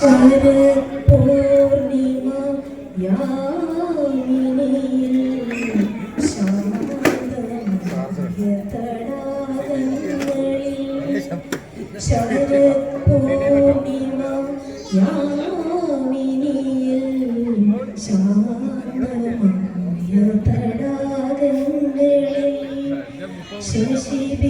പൂർണിമ യാമിനിയിൽ ശാന്തതടാകങ്ങളിൽ ശരപൂർണിമ യാമിനിയിൽ ശാന്തമായ തടാകങ്ങളിൽ ശശിബി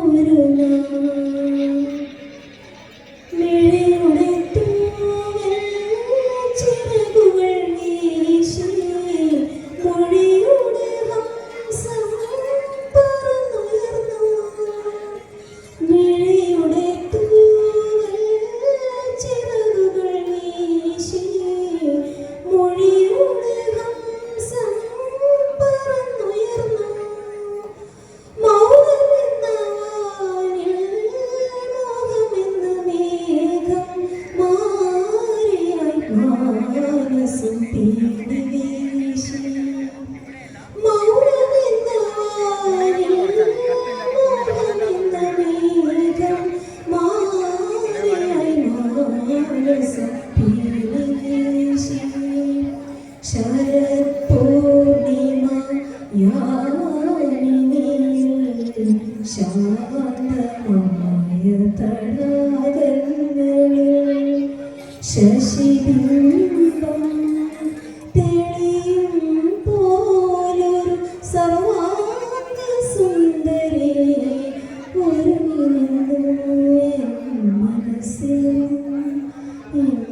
ഒരു നാൾ സുഖം തേടി ശാന്തമായ തടാകങ്ങളിൽ ശശിബിന്ദു in the room when I sing.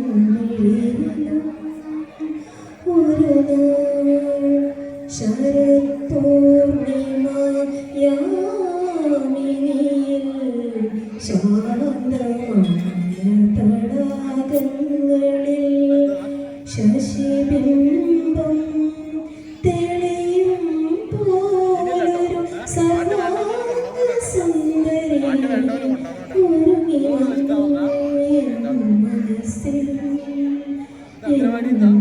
I know.